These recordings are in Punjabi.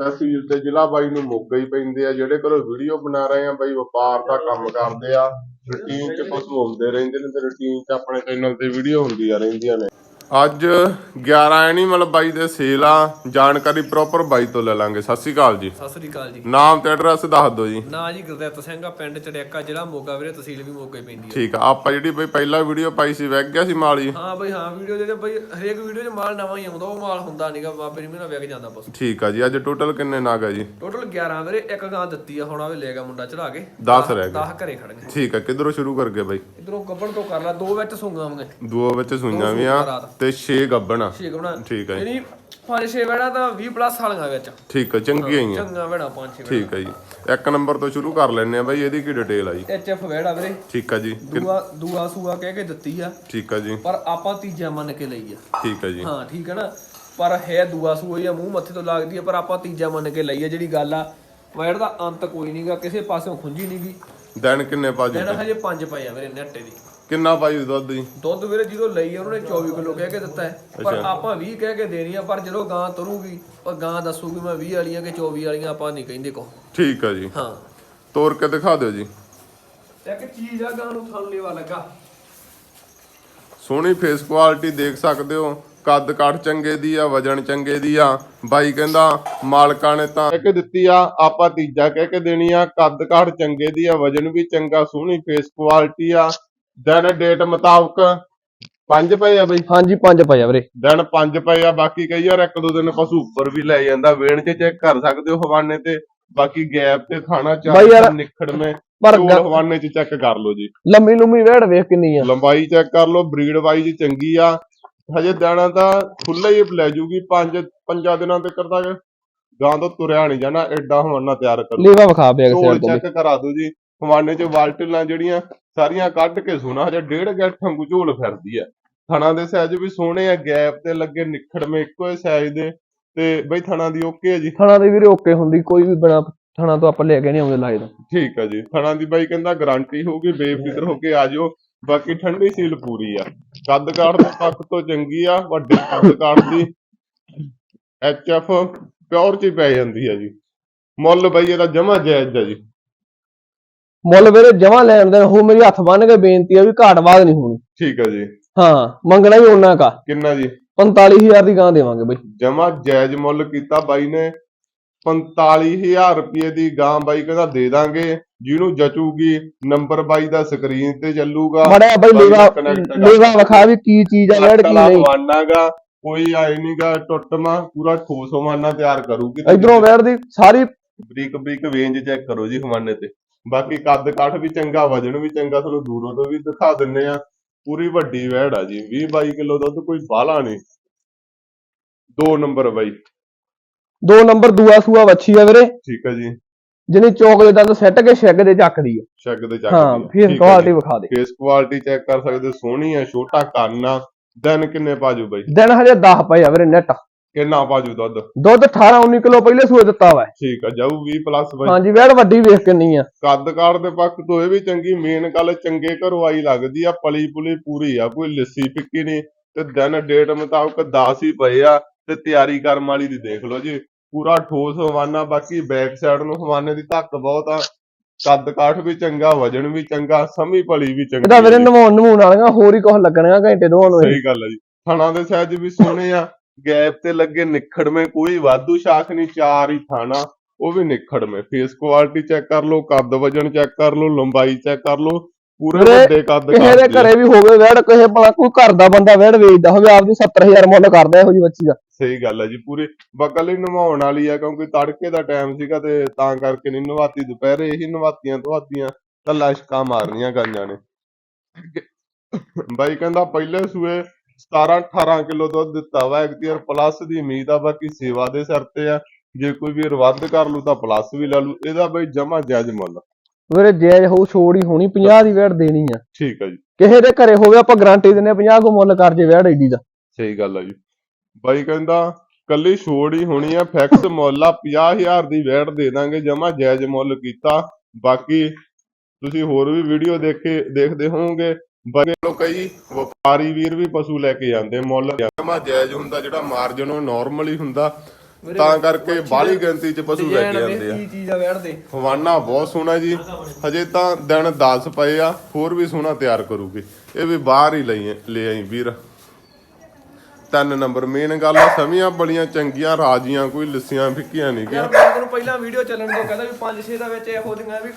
ਤਹਿਸੀਲ ਤੇ ਜ਼ਿਲ੍ਹਾ ਬਾਈ ਨੂੰ ਮੋਗਾ ਹੀ ਪੈਂਦੇ ਆ, ਜਿਹੜੇ ਘਰੋਂ ਵੀਡੀਓ ਬਣਾ ਰਹੇ ਆ, ਬਾਈ ਵਪਾਰ ਦਾ ਕੰਮ ਕਰਦੇ ਆ। ਰੂਟੀਨ ਚ ਪਸ਼ੂ ਆਉਂਦੇ ਰਹਿੰਦੇ ਨੇ ਤੇ ਰੂਟੀਨ ਚ ਆਪਣੇ ਚੈਨਲ ਤੇ ਵੀਡੀਓ ਹੁੰਦੀਆਂ ਰਹਿੰਦੀਆਂ ਨੇ। ਅੱਜ 11 ਐਨੀਮਲ ਬਾਈ ਦੇ ਸੇਲ ਆ। ਜਾਣਕਾਰੀ ਪ੍ਰੋਪਰ ਬਾਈ ਤੋਂ ਲੈ ਲਾਂਗੇ। ਸਤਿ ਸ਼੍ਰੀ ਅਕਾਲ ਜੀ। ਸਤਿ ਸ੍ਰੀ ਅਕਾਲ ਜੀ। ਨਾਮ ਤੇ ਐਡਰੈਸ ਦੱਸ ਦਿਓ ਜੀ। ਨਾ ਜੀ ਗੁਰਦਿੱਤ ਸਿੰਘ ਆ ਪਿੰਡ ਚੜਿਆਕਾ ਜ਼ਿਲ੍ਹਾ ਮੋਗਾ ਵੀਰੇ ਤਹਿਸੀਲ ਵੀ ਮੋਗਾ ਪੈਂਦੀ ਹੈ ਠੀਕ ਆ। ਆਪਾਂ ਜਿਹੜੀ ਬਈ ਪਹਿਲਾਂ ਵੀਡੀਓ ਪਾਈ ਸੀ ਵਗ ਗਿਆ ਸੀ ਮਾਲ ਜੀ? ਹਾਂ ਬਈ ਹਾਂ ਵੀਡੀਓ ਜਿਹੜੇ ਬਈ ਹਰੇਕ ਵੀਡੀਓ 'ਚ ਮਾਲ ਨਵਾਂ ਹੀ ਆਉਂਦਾ ਉਹ ਮਾਲ ਹੁੰਦਾ ਨਹੀਂਗਾ ਬਾਬੇ ਨੇ ਮੇਰਾ ਵਿਕ ਜਾਂਦਾ ਬਸ। ਠੀਕ ਆ ਜੀ। ਅੱਜ ਟੋਟਲ ਕਿੰਨੇ ਨਾਗ ਆ ਜੀ? ਟੋਟਲ 11 ਵੀਰੇ ਇੱਕ ਗਾਂ ਦਿੱਤੀ ਆ ਹੁਣ ਆਵੇ ਲੈ ਗਿਆ ਮੁੰਡਾ ਚੜਾ ਕੇ। 10 ਰਹਿ ਗਏ। 10 ਘਰੇ ਖੜ ਗਏ। ਠੀਕ ਆ। ਕਿਧਰੋਂ ਸ਼ੁਰੂ ਕਰ ਗਏ ਬਾਈ? ਇਧਰੋਂ ਗੱਬਣ ਤੋਂ ਕਰ ਲਾ ਦੋ ਵਿੱਚ ਸੁੰਗਾਵਾਂਗੇ ਦੋ ਵਿੱਚ ਸੂਈਆਂ ਵੀ ਆ। ਤੇ 6 ਗੱਬਣ। ਗਣਾ ਠੀਕ ਆ ਜੀ। ਯਾਨੀ ਪੰਜ ਛੇ ਵੜਾ ਤਾਂ 20 ਪਲੱਸ ਵਾਲੀਆਂ ਵਿੱਚ। ਠੀਕ ਆ ਚੰਗੀਆਂ ਹੀ ਆ। ਚੰਗਾ ਵੜਾ ਪੰਜ ਛੇ ਠੀਕ ਆ ਜੀ। ਇੱਕ ਨੰਬਰ ਤੋਂ ਸ਼ੁਰੂ ਕਰ ਲੈਣੇ ਆ ਬਾਈ ਇਹਦੀ ਕੀ ਡਿਟੇਲ ਆ ਜੀ? ਐਚਐਫ ਵੜਾ ਵੀਰੇ। ਠੀਕ ਆ ਜੀ। ਦੂਆ ਦੂਆ ਸੂਆ ਕਹਿ ਕੇ ਦਿੱਤੀ ਆ। ਠੀਕ ਆ ਜੀ। ਪਰ ਆਪਾਂ ਤੀਜਾ ਮੰਨ ਕੇ ਲਈ ਆ। ਠੀਕ ਆ ਜੀ। ਹਾਂ ਠੀਕ ਹੈ ਨਾ। ਪਰ ਹੈ ਦੂਆ ਸੂਈ ਆ ਮੂੰਹ ਮੱਥੇ ਤੋਂ ਲੱਗਦੀ ਆ ਪਰ ਆਪਾਂ ਤੀਜਾ ਮੰਨ ਕੇ ਲਈ ਆ। ਜਿਹੜੀ ਗੱਲ ਆ ਵੈੜ ਦਾ ਅੰਤ ਕੋਈ ਨਹੀਂਗਾ ਕਿਸੇ ਪਾਸਿਓਂ ਖੁੰਝੀ ਨਹੀਂਗੀ ਦਿਨ ਕਿੰਨੇ ਪਾਜੂ ਇਹਨਾਂ ਹਜੇ ਪੰਜ ਪਏ ਆ ਮੇਰੇ ਨੱਟੇ ਦੀ। ਕਿੰਨਾ ਪਾਜੂ ਦੁੱਧ ਜੀ? ਦੁੱਧ ਵੀਰੇ ਜਦੋਂ ਲਈ ਉਹਨਾਂ ਨੇ 24 ਕਿਲੋ ਕਹਿ ਕੇ ਦਿੱਤਾ ਹੈ। ਪਰ ਆਪਾਂ 20 ਕਹਿ ਕੇ ਦੇਣੀ ਆ ਪਰ ਜਦੋਂ ਗਾਂ ਤਰੂਗੀ ਪਰ ਗਾਂ ਦੱਸੂਗੀ ਮੈਂ 20 ਵਾਲੀਆਂ ਕਿ 24 ਵਾਲੀਆਂ ਆਪਾਂ ਨਹੀਂ ਕਹਿੰਦੇ ਕੋ ਠੀਕ ਆ ਜੀ। ਹਾਂ। ਤੋੜ ਕੇ ਦਿਖਾ ਦਿਓ ਜੀ। ਇੱਕ ਚੀਜ਼ ਆ ਗਾਂ ਨੂੰ ਥਣ ਲੈਵਾ ਲੱਗਾ। ਸੋਹਣੀ ਫੇਸ ਕੁਆਲਿਟੀ ਦੇਖ ਸਕਦੇ ਹੋ। ਕੱਦ ਕਾਠ ਚੰਗੇ ਦੀ ਆ ਵਜਨ ਚੰਗੇ ਦੀ ਆ। ਬਾਈ ਕਹਿੰਦਾ ਮਾਲਕਾਂ ਨੇ ਤਾਂ ਕਹਿ ਕੇ ਦਿੱਤੀ ਆ ਆਪਾਂ ਤੀਜਾ ਕਹਿ ਕੇ ਦੇਣੀ ਆ। ਕੱਦ ਕਾਠ ਚੰਗੇ ਦੀ ਆ ਵਜਨ ਵੀ ਚੰਗਾ ਸੋਹਣੀ ਫੇਸ ਕੁਆਲਿਟੀ ਆ। ਦਿਨ ਡੇਟ ਮੁਤਾਬਕ ਪੰਜ ਪਏ ਆ ਬਈ? ਹਾਂਜੀ ਪੰਜ ਪਏ ਆ ਵੀਰੇ। ਦਿਨ ਪੰਜ ਪਏ ਆ ਬਾਕੀ ਕਈ ਵਾਰ ਇੱਕ ਦੋ ਦਿਨ ਪਸ਼ੂ ਉੱਪਰ ਵੀ ਲੈ ਜਾਂਦਾ ਵੇਣ ਚ ਚੈੱਕ ਕਰ ਸਕਦੇ ਹੋ ਹਵਾਨੇ ਤੇ ਬਾਕੀ ਗੈਪ ਤੇ ਖਾਣਾ ਬਾਈ ਯਾਰ, ਚਾਹ ਨਿਖੜਵੇਂ ਪਰ ਹਵਾਨੇ ਚ ਚੈੱਕ ਕਰ ਲਓ ਜੀ। ਲੰਮੀ ਲੰਮੀ ਵੇੜ ਵੇਖ ਕਿੰਨੀ ਆ। ਲੰਬਾਈ ਚੈੱਕ ਕਰ ਲਓ ਬਰੀਡ ਵਾਈਜ਼ ਚੰਗੀ ਆ। ਹਜੇ ਦਾਣਾ ਤਾਂ ਖੁੱਲਾ ਹੀ ਲੈ ਜੂਗੀ ਪੰਜ ਪੰਜਾਂ ਦਿਨਾਂ ਤੱਕ ਕਰਦਾ ਗਾਂ ਤੋਂ ਤੁਰਿਆ ਨਹੀਂ ਜਾਣਾ ਐਡਾ ਹਵਾਨਾ ਤਿਆਰ ਕਰ। ਲੀਵਾ ਵਿਖਾ ਪਿਆ ਸਾਈਡ ਤੋਂ ਚੈੱਕ ਕਰਾ ਦਿਓ ਜੀ ਹਵਾਨੇ ਚ ਵਾਲਟਲਾਂ ਜਿਹੜੀਆਂ ਸਾਰੀਆਂ ਕੱਢ ਕੇ ਸੁਣਾ ਹਜੇ ਡੇਢ ਗੈਟ ਵਾਂਗੂ ਝੋਲ ਫਿਰਦੀ ਆ। ਥਣਾ ਦੇ ਸਾਈਜ਼ ਵੀ ਸੋਹਣੇ ਆ ਗੈਪ ਤੇ ਲੱਗੇ ਨਿਖੜਵੇਂ ਇੱਕੋ ਹੀ ਸਾਈਜ਼ ਦੇ। ਤੇ ਬਈ ਥਣਾ ਦੀ ਓਕੇ ਆ ਜੀ? ਥਣਾ ਦੀ ਵੀਰੇ ਓਕੇ ਹੁੰਦੀ ਕੋਈ ਵੀ ਬਿਨਾ ਥਣਾ ਤੋਂ ਆਪਾਂ ਲੈ ਕੇ ਨਹੀਂ ਆਉਂਦੇ ਲਾਏ ਠੀਕ ਆ ਜੀ। ਥਣਾ ਦੀ ਬਾਈ ਕਹਿੰਦਾ ਗਾਰੰਟੀ ਹੋਊਗੀ ਬੇਫਿਕਰ ਹੋ ਕੇ ਆ ਜਾਓ ਬਾਕੀ ਠੰਡੀ ਸੀਲ ਪੂਰੀ ਆ। ਕੱਦ ਕਾਠ ਦੇ ਪੱਖ ਤੋਂ ਚੰਗੀ ਆ ਵੱਡੇ ਕੱਦ ਕਾਠ ਦੀ। ਐਫ ਪਿਓਰ ਚ ਪੈ ਜਾਂਦੀ ਆ ਜੀ। ਮੁੱਲ ਬਾਈ ਇਹਦਾ ਜਮਾ ਜਾਇਜ਼ ਆ ਜੀ। ਮੁੱਲ ਵੀਰੇ ਜਮਾ ਲੈਣ ਦੇ ਉਹ ਮੇਰੀ ਹੱਥ ਬੰਨ ਕੇ ਬੇਨਤੀ ਆ ਵੀ ਘਾਟ ਬਾਦ ਨਹੀਂ ਹੋਣੀ। ਠੀਕ ਆ ਜੀ। ਹਾਂ ਮੰਗਣਾ ਵੀ ਉਹਨਾਂ ਕਾ। ਕਿੰਨਾ ਜੀ? 45000 ਦੀ ਗਾਂ ਦੇਵਾਂਗੇ ਬਈ। ਜਮਾ ਜਾਇਜ਼ ਮੁੱਲ ਕੀਤਾ ਬਾਈ ਨੇ 45000 ਰੁਪਏ ਦੀ ਗਾਂ ਬਾਈ ਕਹਿੰਦਾ ਦੇ ਦਾਂਗੇ। ਜਿਹਨੂੰ ਜਚੂਗੀ ਨੰਬਰ ਬਾਈ ਦਾ ਸਕਰੀਨ ਤੇ ਚੱਲੂਗਾ। ਬੜਾ ਬਈ ਲੀਵਾ ਲੀਵਾ ਵਿਖਾ ਵੀ ਕੀ ਚੀਜ਼ ਆ ਵੇੜ ਕੀ ਨਹੀਂ। ਹਵਾਨਾਗਾ ਕੋਈ ਆਏ ਨਹੀਂਗਾ ਟੁੱਟਮਾ ਪੂਰਾ ਠੋਸ ਹਵਾਨਾ ਤਿਆਰ ਕਰੂਗੀ। ਇਧਰੋਂ ਵੇੜ ਦੀ ਸਾਰੀ ਬਰੀਕ ਬਰੀਕ ਵੇਂਜ ਚੈੱਕ ਕਰੋ ਜੀ ਹਵਾਨੇ ਤੇ। ਬਾਕੀ ਕੱਦ ਕਾਠ ਵੀ ਚੰਗਾ ਵਜਨ ਵੀ ਚੰਗਾ ਤੁਹਾਨੂੰ ਦੂਰੋਂ ਤੋਂ ਵੀ ਦਿਖਾ ਦਿੰਨੇ ਆ। ਪੂਰੀ ਵੱਡੀ ਵਹਿੜ ਆ ਜੀ। 20 22 ਕਿਲੋ ਦੁੱਧ ਕੋਈ ਬਾਲਾ ਨਹੀਂ। ਦੋ ਨੰਬਰ ਬਾਈ। ਦੋ ਨੰਬਰ ਦੂਆ ਸੂਆ ਵੱਛੀ ਆ ਵੀਰੇ। ਠੀਕ ਆ ਜੀ। ਜਿਹਨੇ ਚੌਕ ਦੇ ਸੱਟ ਕੇ ਛੱਗ ਦੇ ਚੱਕਦੀ ਆ। ਸ਼ੱਕ ਦੇ ਚੱਕ ਹਾਂ ਫੇਸ ਕੁਆਲਿਟੀ ਵਿਖਾ ਦੇ। ਫੇਸ ਕੁਆਲਿਟੀ ਚੈੱਕ ਕਰ ਸਕਦੇ ਸੋਹਣੀ ਆ ਛੋਟਾ ਕੰਨ ਆ। ਦਿਨ ਕਿੰਨੇ ਪਾਜੂ ਬਾਈ? ਦਿਨ ਹਜੇ 10 ਪਏ ਆ ਵੀਰੇ ਨੈਟ ਕਿੰਨਾ ਪਾਜੂ ਦੁੱਧ? ਦੁੱਧ 18 19 ਕਿਲੋ ਪਹਿਲੇ ਸੂਏ ਦਿੱਤਾ ਵਾ। ਠੀਕ ਆ ਜਾਊ 20 ਪਲੱਸ ਬਾਈ। ਹਾਂਜੀ ਵੇੜ ਵੱਡੀ ਵੇਖ ਕਿੰਨੀ ਆ। ਕੱਦ ਕਾਠ ਦੇ ਪੱਖ ਤੋਂ ਇਹ ਵੀ ਚੰਗੀ ਮੇਨ ਗੱਲ ਚੰਗੇ ਘਰੋਂ ਆਈ ਲੱਗਦੀ ਆ ਪਲੀ ਪੁਲੀ ਪੂਰੀ ਆ ਕੋਈ ਲੱਸੀ ਫਿੱਕੀ ਨਹੀਂ। ਤੇ ਦਿਨ ਡੇਟ ਮੁਤਾਬਕ 10 ਹੀ ਪਏ ਆ ਤੇ ਤਿਆਰੀ ਕਰਮ ਵਾਲੀ ਦੀ ਦੇਖ ਲਓ ਜੀ। ਪੂਰਾ ਠੋਸ ਹਵਾਨਾ ਬਾਕੀ ਬੈਕ ਸਾਈਡ ਨੂੰ ਹਵਾਨੇ ਦੀ ਧੱਕ ਬਹੁਤ ਆ। ਕੱਦ ਕਾਠ ਵੀ ਚੰਗਾ ਵਜਨ ਵੀ ਚੰਗਾ ਸਮੀ ਪਲੀ ਵੀ ਚੰਗੀ ਇਹਦਾ ਜੀ। ਨਵਾਉਣ ਨਮੂਣ ਵਾਲੀਆਂ ਹੋਰ ਹੀ ਕੁਝ ਲੱਗਣੀਆਂ ਘੰਟੇ ਦੋਵਾਂ ਨੂੰ। ਸਹੀ ਗੱਲ ਆ ਜੀ। ਥਣਾ ਦੇ ਸਾਈਜ਼ ਵੀ ਸੋਹਣੇ ਆ ਗੈਪ ਤੇ ਲੱਗੇ ਨਿਖੜਵੇਂ ਕੋਈ ਵਾਧੂ ਸ਼ਾਖ ਨਹੀਂ ਚਾਰ ਹੀ ਥਾਣਾ ਉਹ ਵੀ ਨਿਖੜਵੇਂ। ਫੇਸ ਕੁਆਲਿਟੀ ਚੈੱਕ ਕਰ ਲਓ ਕੱਦ ਵਜਨ ਚੈੱਕ ਕਰ ਲਓ ਲੰਬਾਈ ਚੈੱਕ ਕਰ ਲਓ ਪੂਰੇ ਵੱਡੇ ਕੱਦ ਕਿਸੇ ਦੇ। ਘਰੇ ਵੀ ਹੋਵੇ ਵੇੜ ਕਿਸੇ ਭਲਾ ਕੋਈ ਘਰ ਦਾ ਬੰਦਾ ਵੇੜ ਵੇਚਦਾ ਹੋਵੇ ਆਪਦੀ 70000 ਮੁੱਲ ਕਰਦਾ ਇਹੋ ਜੀ ਬੱਚੀ ਦਾ। ਸਹੀ ਗੱਲ ਹੈ ਜੀ ਪੂਰੀ ਬਕਲ ਹੀ ਨਵਾਉਣ ਵਾਲੀ ਆ ਕਿਉਂਕਿ ਤੜਕੇ ਦਾ ਟਾਈਮ ਸੀਗਾ ਤੇ ਤਾਂ ਕਰਕੇ ਨਹੀਂ ਨਵਾਤੀ ਦੁਪਹਿਰੇ ਹੀ ਨਵਾਤੀਆਂ ਧਵਾਤੀਆਂ ਤਾਂ ਲਸ਼ਕਾ ਮਾਰਨੀਆਂ ਗਾਈਆਂ ਨੇ। ਬਾਈ ਕਹਿੰਦਾ ਪਹਿਲੇ ਸੂਏ 17 18 ਕਿਲੋ ਦੁੱਧ ਦਿੱਤਾ ਵਾ ਐਕਟੀਅਰ ਪਲੱਸ ਦੀ ਉਮੀਦ ਆ ਬਾਕੀ ਸੇਵਾ ਦੇ ਸਿਰ ਤੇ ਆ। ਜੇ ਕੋਈ ਵੀਰ ਵੱਧ ਕਰ ਲੂ ਤਾਂ ਪਲੱਸ ਵੀ ਲੈ ਲੂ। ਇਹਦਾ ਬਈ ਜਮਾ ਜਾਇਜ਼ ਮੁੱਲ ਵੀਰੇ ਜਾਇਜ਼ ਹੋਊ ਛੋੜ ਹੀ ਹੋਣੀ 50 ਦੀ ਵੈਟ ਦੇਣੀ ਆ। ਠੀਕ ਆ ਜੀ। ਕਿਸੇ ਦੇ ਘਰੇ ਹੋਵੇ ਆਪਾਂ ਗਾਰੰਟੀ ਦਿੰਨੇ 50 ਕੋ ਮੁੱਲ ਕਰ ਜੇ ਵੈਟ ਏਡੀ ਦਾ। ਸਹੀ ਗੱਲ ਆ ਜੀ। ਬਾਈ ਕਹਿੰਦਾ ਕੱਲੀ ਛੋੜ ਹੀ ਹੋਣੀ ਆ ਫਿਕਸ ਮੁੱਲ ਆ 50000 ਦੀ ਵੈਟ ਦੇ ਦਾਂਗੇ ਜਮਾ ਜਾਇਜ਼ ਮੁੱਲ ਕੀਤਾ। ਬਾਕੀ ਤੁਸੀਂ ਹੋਰ ਵੀ ਵੀਡੀਓ ਦੇਖ ਕੇ ਦੇਖਦੇ ਹੋਵੋਗੇ ਬੜੇ ਲੋਕ ਕਈ ਵਪਾਰੀ ਵੀਰ ਵੀ ਪਸ਼ੂ ਲੈ ਕੇ ਜਾਂਦੇ ਮੁੱਲ ਜਮਾ ਜਾਇਜ਼ ਹੁੰਦਾ ਜਿਹੜਾ ਮਾਰਜਨ ਉਹ ਨਾਰਮਲ ਹੀ ਹੁੰਦਾ ਤਾਂ ਕਰਕੇ ਬਾਹਲੀ ਗਿਣਤੀ ਚ ਪਸ਼ੂ ਲੈ ਕੇ ਜਾਂਦੇ ਆ। ਕੀ ਚੀਜ਼ ਆ ਬੈਠਦੇ ਹਵਾਨਾ ਬਹੁਤ ਸੋਹਣਾ ਜੀ। ਹਜੇ ਤਾਂ ਦਿਨ 10 ਪਏ ਆ ਹੋਰ ਵੀ ਸੋਹਣਾ ਤਿਆਰ ਕਰੂਗੇ। ਇਹ ਵੀ ਬਾਹਰ ਹੀ ਲਈ ਲੈ ਆਈ ਵੀਰ। ਤਿੰਨ ਨੰਬਰ ਮੇਨ ਗੱਲ ਆ ਸਮੀਆਂ ਬੜੀਆਂ ਚੰਗੀਆਂ ਰਾਜੀਆਂ ਕੋਈ ਲਿੱਸੀਆਂ ਫਿੱਕੀਆਂ ਨਹੀਂ ਗਿਆ। ਮੈਂ ਤੈਨੂੰ ਪਹਿਲਾਂ ਵੀਡੀਓ ਚੱਲਣ ਤੋਂ ਕਹਿੰਦਾ ਵੀ 5-6 ਦਾ ਵਿੱਚ ਇਹੋ ਜਿਹੀਆਂ ਵੀ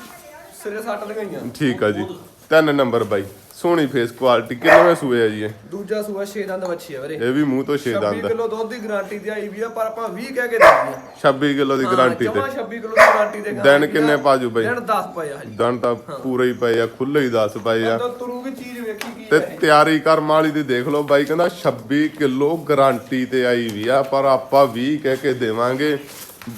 ਸਿਰੇ ਸੱਟ ਲਗਾਈਆਂ। ਠੀਕ ਆ ਜੀ। ਤਿੰਨ ਨੰਬਰ ਬਾਈ। ਸੋਹਣੀ ਫੇਸ ਕੁਆਲਿਟੀ ਕਿੰਨਵੇਂ ਸੂਏ ਆ ਜੀ ਇਹ? ਦੂਜਾ ਸੂਆ 6 ਦੰਦ ਵੱਛੀ ਆ ਵੀਰੇ। ਇਹ ਵੀ ਮੂੰਹ ਤੋਂ ਛੇ 26 ਦੰਦ ਕਿਲੋ ਦੁੱਧ ਦੀ ਗਾਰੰਟੀ ਤੇ ਆਈ ਵੀ ਆ ਪਰ ਆਪਾਂ 20 ਕਹਿ ਕੇ ਦਿੰਦੇ ਆ 26 ਕਿਲੋ ਦੀ ਗਾਰੰਟੀ ਤੇ ਜਮਾ 26 ਕਿਲੋ ਦੀ ਗਾਰੰਟੀ ਤੇ ਦਿਨ ਕਿੰਨੇ ਪਾਜੂ ਬਾਈ? ਦਿਨ 10 ਪਏ ਆ ਦਿਨ ਤਾਂ ਪੂਰੇ ਹੀ ਪਏ ਆ ਖੁੱਲੇ ਹੀ 10 ਪਏ ਆ। ਤਾਂ ਤੁਰੂਗੀ ਚੀਜ਼ ਵੇਖੀ ਕੀ ਤੇ ਤਿਆਰੀ ਕਰਮ ਵਾਲੀ ਦੀ ਦੇਖ ਲਓ ਬਾਈ ਕਹਿੰਦਾ 26 ਕਿਲੋ ਗਾਰੰਟੀ ਤੇ ਆਈ ਵੀ ਆ ਪਰ ਆਪਾਂ 20 ਕਹਿ ਕੇ ਦੇਵਾਂਗੇ।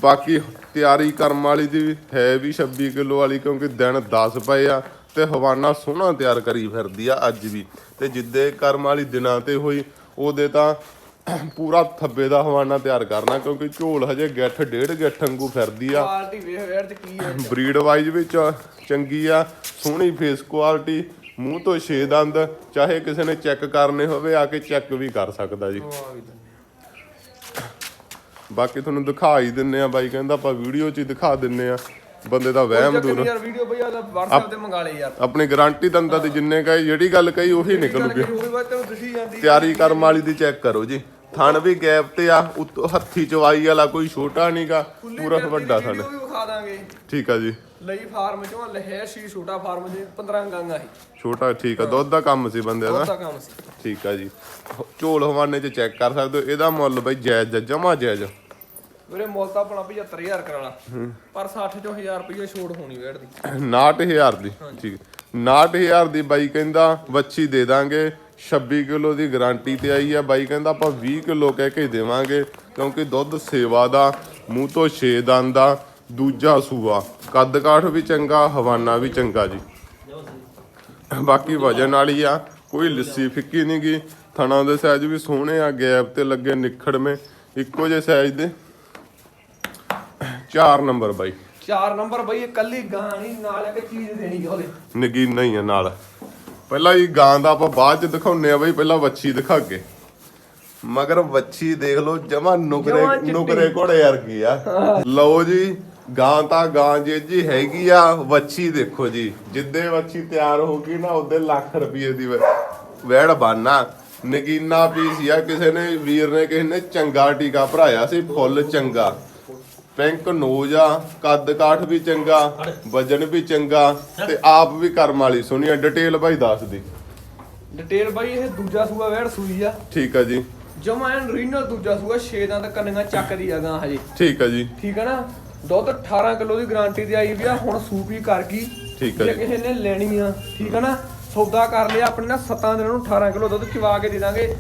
ਬਾਕੀ ਤਿਆਰੀ ਕਰਮ ਵਾਲੀ ਦੀ ਹੈ ਵੀ 26 ਕਿਲੋ ਵਾਲੀ ਕਿਉਂਕਿ ਦਿਨ 10 ਪਏ ਆ। ਤੇ ਹਵਾਨਾ ਸੋਹਣਾ ਤਿਆਰ ਕਰੀ ਫਿਰਦੀ ਆ ਅੱਜ ਵੀ। ਤੇ ਜਿੱਦੇ ਕਰਮ ਵਾਲੀ ਦਿਨਾਂ ਤੇ ਹੋਈ ਉਹਦੇ ਤਾਂ ਪੂਰਾ ਥੱਬੇ ਦਾ ਹਵਾਨਾ ਤਿਆਰ ਕਰਨਾ ਕਿਉਂਕਿ ਝੋਲ ਹਜੇ ਗਿੱਠ ਡੇਢ ਗਿੱਠ ਵਾਂਗੂ ਫਿਰਦੀ ਆ। ਕੁਆਲਿਟੀ ਵੇਖ ਵੇਰ ਚ ਕੀ ਹੈ ਬਰੀਡ ਵਾਈਜ਼ ਵਿੱਚ ਚੰਗੀ ਆ ਸੋਹਣੀ ਫੇਸ ਕੁਆਲਿਟੀ ਮੂੰਹ ਤੋਂ ਛੇ ਦੰਦ ਚਾਹੇ ਕਿਸੇ ਨੇ ਚੈੱਕ ਕਰਨੇ ਹੋਵੇ ਆ ਕੇ ਚੈੱਕ ਵੀ ਕਰ ਸਕਦਾ ਜੀ। ਬਾਕੀ ਤੁਹਾਨੂੰ ਦਿਖਾ ਹੀ ਦਿੰਨੇ ਆ ਬਾਈ ਕਹਿੰਦਾ ਆਪਾਂ ਵੀਡੀਓ 'ਚ ਹੀ ਦਿਖਾ ਦਿੰਨੇ ਆ। ਬੰਦੇ ਦਾ ਵਹਿਮ ਦੂਰ। ਯਾਰ ਵੀਡੀਓ ਬਈ ਆ WhatsApp ਤੇ ਮੰਗਾ ਲੈ ਯਾਰ। ਆਪਣੀ ਗਾਰੰਟੀ ਦੰਦਾਂ ਤੇ ਜਿੰਨੇ ਕਹੇ ਜਿਹੜੀ ਗੱਲ ਕਹੀ ਉਹੀ ਨਿਕਲੂਗੀ। ਉਹੀ ਬਾਤ ਤੈਨੂੰ ਦਿਸੀ ਜਾਂਦੀ। ਤਿਆਰੀ ਕਰਮ ਵਾਲੀ ਦੀ ਚੈੱਕ ਕਰੋ ਜੀ। ਥਣ ਵੀ ਗੈਪ ਤੇ ਆ ਉੱਤੋਂ ਹੱਥੀ ਚਵਾਈ ਵਾਲਾ ਕੋਈ ਛੋਟਾ ਨਹੀਂਗਾ ਪੂਰਾ ਵੱਡਾ ਥਣ। ਵੀਡੀਓ ਵੀ ਵਿਖਾ ਦਾਂਗੇ। ਠੀਕ ਆ ਜੀ। ਲਈ ਫਾਰਮ ਚੋਂ ਲਹਿਰ ਸੀ ਛੋਟਾ ਫਾਰਮ ਜੀ 15 ਗਾਂਗਾ ਸੀ ਛੋਟਾ ਠੀਕ ਆ ਦੁੱਧ ਦਾ ਕੰਮ ਸੀ ਬੰਦੇ ਦਾ। ਉਹਦਾ ਕੰਮ ਸੀ। ਠੀਕ ਆ ਜੀ। ਝੋਲ ਹਵਾਨੇ 'ਚ ਚੈੱਕ ਕਰ ਸਕਦੇ ਹੋ। ਇਹਦਾ ਮੁੱਲ ਬਈ ਜਾਇਜ਼ ਜਮਾ ਜਾਇਜ਼ ਵੀਰੇ ਮੁੱਲ ਤਾਂ ਆਪਣਾ 75000 ਕਰਾਲਾ ਪਰ 60 ਚੋਂ 1000 ਰੁਪਏ ਛੋੜ ਹੋਣੀ ਵੇੜ ਦੀ। 69000 ਦੀ ਠੀਕ। 69000 ਦੀ ਬਾਈ ਕਹਿੰਦਾ ਵੱਛੀ ਦੇ ਦਾਂਗੇ। 26 ਕਿਲੋ ਦੀ ਗਾਰੰਟੀ ਤੇ ਆਈ ਆ। ਬਾਈ ਕਹਿੰਦਾ ਆਪਾਂ 20 ਕਿਲੋ ਕਹਿ ਕੇ ਦੇਵਾਂਗੇ ਕਿਉਂਕਿ ਦੁੱਧ ਸੇਵਾ ਦਾ ਮੂੰਹ ਤੋਂ ਛੇ ਦੰਦ ਦਾ ਦੂਜਾ ਸੂਆ। ਕੱਦ ਕਾਠ ਵੀ ਚੰਗਾ ਹਵਾਨਾ ਵੀ ਚੰਗਾ ਜੀ। ਬਾਕੀ ਵਜਨ ਵਾਲੀ ਆ ਕੋਈ ਲਿੱਸੀ ਫਿੱਕੀ ਨਹੀਂ ਗੀ ਥਣਾ ਦੇ ਸਾਈਜ਼ ਵੀ ਸੋਹਣੇ ਆ ਗੈਪ ਤੇ ਲੱਗੇ ਨਿਖੜਵੇਂ। ਇੱਕੋ ਜਿਹੇ ਸਾਈਜ਼ ਦੇ। 4 ਨੰਬਰ ਬਾਈ। 4 ਨੰਬਰ ਬਈ ਇਹ ਕੱਲੀ ਗਾਂ ਨਹੀਂ ਨਾਲ ਇੱਕ ਚੀਜ਼ ਦੇਣੀ ਉਹਦੇ। ਨਗੀਨਾ ਹੀ ਆ ਨਾਲ। ਪਹਿਲਾਂ ਹੀ ਗਾਂ ਦਾ ਆਪਾਂ ਬਾਅਦ ਚ ਦਿਖਾਉਨੇ ਆ ਬਈ ਪਹਿਲਾਂ ਵੱਛੀ ਦਿਖਾ ਕੇ। ਮਗਰ ਵੱਛੀ ਦੇਖ ਲਓ ਜਮਾ ਨੁਕਰੇ। ਨੁਕਰੇ ਘੋੜੇ ਵਰਗੀ ਆ। ਲਓ ਜੀ ਗਾਂ ਤਾਂ ਗਾਂ ਜੇ ਜੀ ਹੈਗੀ ਆ ਵੱਛੀ ਦੇਖੋ ਜੀ। ਜਿੱਦੇ ਵੱਛੀ ਤਿਆਰ ਹੋ ਗਈ ਨਾ ਉਹਦੇ ਲੱਖ ਰੁਪਏ ਦੀ ਵੈੜ ਬਾਨਾ ਨਗੀਨਾ ਪੀਸ ਆ ਕਿਸੇ ਨੇ ਵੀਰ ਨੇ ਕਿਸੇ ਨੇ ਚੰਗਾ ਟੀਕਾ ਭਰਾਇਆ ਸੀ ਫੁੱਲ ਚੰਗਾ। ਪਿੰਕ ਨੋਜ ਆ ਕੱਦ ਕਾਠ ਵੀ ਚੰਗਾ ਵਜਨ ਵੀ ਚੰਗਾ ਤੇ ਆਪ ਵੀ ਕਰਮ ਵਾਲੀ ਸੋਹਣੀ ਆ। ਡਿਟੇਲ ਭਾਈ ਦੱਸ ਦੀ। ਡਿਟੇਲ ਬਾਈ ਇਹ ਦੂਜਾ ਸੂਆ ਵੇੜ ਸੂਈ ਆ। ਠੀਕ ਆ ਜੀ। ਜਮਾ ਐਨ ਰੀਨਲ ਦੂਜਾ ਸੂਆ 6 ਦੰਦ ਕੰਨੀਆਂ ਚੱਕਦੀ ਆ ਗਾਂ ਹਜੇ। ਠੀਕ ਆ ਜੀ। ਠੀਕ ਹੈ ਨਾ? ਦੁੱਧ 18 ਕਿਲੋ ਦੀ ਗਾਰੰਟੀ ਤੇ ਆਈ ਵੀ ਆ ਹੁਣ ਸੂਪੀ ਕਰ ਗਈ। ਠੀਕ ਆ ਜੇ ਕਿਸੇ ਨੇ ਲੈਣੀ ਆ ਠੀਕ ਹੈ ਨਾ? ਸੌਦਾ ਕਰ ਲਿਆ ਆਪਣੇ ਨਾਲ 7 ਦਿਨਾਂ ਨੂੰ 18 ਕਿਲੋ ਦੁੱਧ ਚਵਾ ਕੇ ਦੇ ਦਾਂਗੇ।